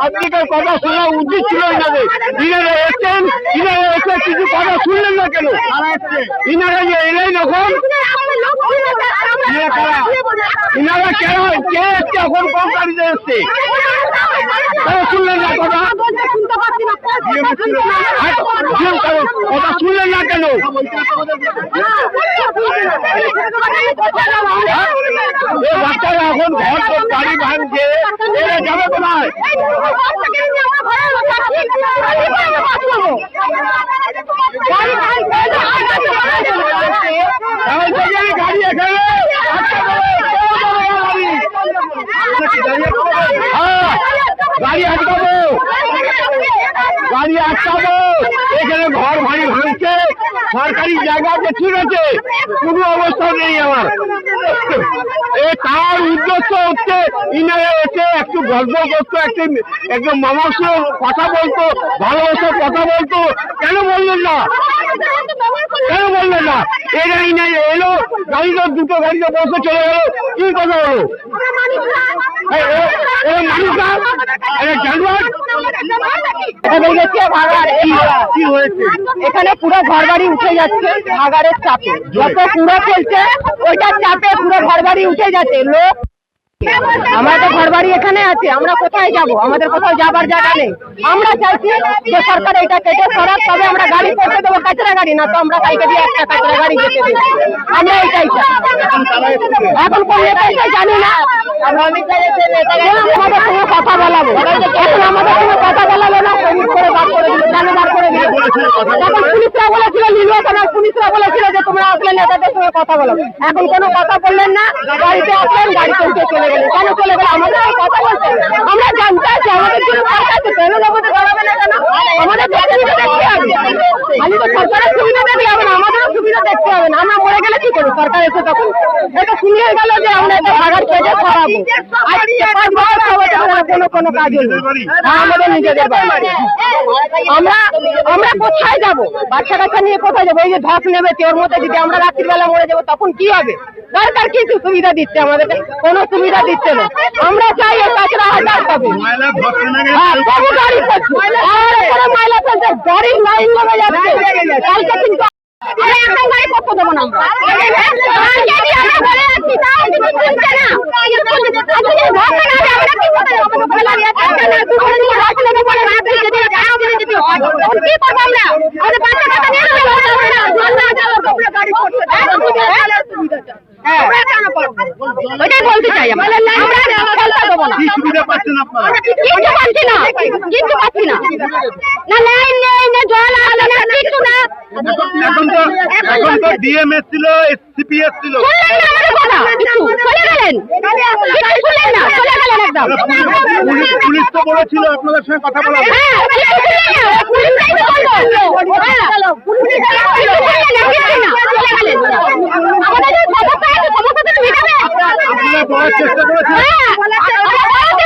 পাবলিকের কথা শোনা উচিত ছিল ইনাদের ইনারা এসছেন ইনারা এসে কিছু কথা শুনলেন না কেন? ইনারা যে এলেন এখন? ইনারা কেন কে? এসছে এখন কোন গাড়িতে এসছে? তারা শুনলেন না কথা? কথা শুনলেন না কেন বাচ্চারা এখন ঘর তো বাড়ি ভাঙছে। এরা যাবে কোথায় তাহলে থেকে এই গাড়ি এখানে হ্যাঁ, গাড়ি আটকাবো গাড়ি আটকাবো। এখানে ঘর বাড়ি ভাঙছে। সরকারি জায়গাতে ঠিক আছে কোনো অবস্থা নেই আমার। এ তার উদ্দেশ্য হচ্ছে ইনারে এসে একটু গল্প করতো একটু একটু মামার কথা বলতো ভালোবাসার কথা বলতো। কেন বললেন না? কেন বললেন না? এই গাড়ি নাই এলো গাড়িতে দুটো গাড়িতে বসে চলে গেল। কি কথা হলো? এ- এ- এ মানুষ না এটা জানোয়ার এখানে পুরো ঘর বাড়ি উঠে যাচ্ছে ভাগাড়ের চাপে। যত পুরো চলছে, ওইটার চাপে পুরো ঘর বাড়ি উঠে যাচ্ছে। লোক আমরা তো ঘর বাড়ি এখানে আছে, আমরা কোথায় যাব? আমাদের কোথাও যাবার জায়গা নেই। আমরা চাইছি যে সরকার এটা কেটে সরাক, তবে আমরা গাড়ি করতে দেবো কাঁচরা গাড়ি। না তো আমরা কাইকে দিয়ে একটা কাঁচরা গাড়ি যেতে দেবো। আমরা এটাই এখন কোন জানি না? কথা বলাবো। এখন আমাদের সঙ্গে কথা বলাবো না কেন বার এখন কোনো কথা বললেন না গাড়িতে আসলেন গাড়িতে উঠে চলে গেলেন। কেন চলে গেলেন? আমাদের কথা বলছেন। আমরা জানতে আছি আমাদের কেন কেন আমাদের সুবিধা দেখতে হবে খালি তো সরকারের সুবিধা দেখলে হবে না আমাদেরও হবে। না আমরা মরে গেলে কি করব? সরকার এসে তখন এটা শুনিয়ে গেল যে আমরা এটা ভাগার পেটে ছড়াবো আজকে পাঁচ বছর ছ কোনো কোনো কাজ হলো আমাদের নিজেদের বাড়ি। আমরা আমরা কোথায় যাব? বাচ্চা কাচ্চা নিয়ে কোথায় যাব? এই যে ধস নেমেছে ওর মধ্যে যদি আমরা রাত্রিবেলা মরে যাব তখন কি হবে? সরকার কিছু সুবিধা দিচ্ছে আমাদেরকে? কোনো সুবিধা দিচ্ছে না। আমরা চাই কাজটা হাজার পাবে। হ্যাঁ, লাইন যাচ্ছে। কালকে কিন্তু কিছু হয়ে হয় হ্যাঁ ওইটাই বলতে চাই আমরা খেলতে দেবো না কি সুবিধা পাচ্ছেন আপনারা কিচ্ছু পাচ্ছি না কিচ্ছু পাচ্ছি না না লাইন এখন তো এখন তো ডিএমএস ছিল সিপিএস ছিল। পুলিশ তো বলেছিল আপনাদের সঙ্গে কথা বলা। হ্যাঁ হ্যাঁ। আপনারা বলার চেষ্টা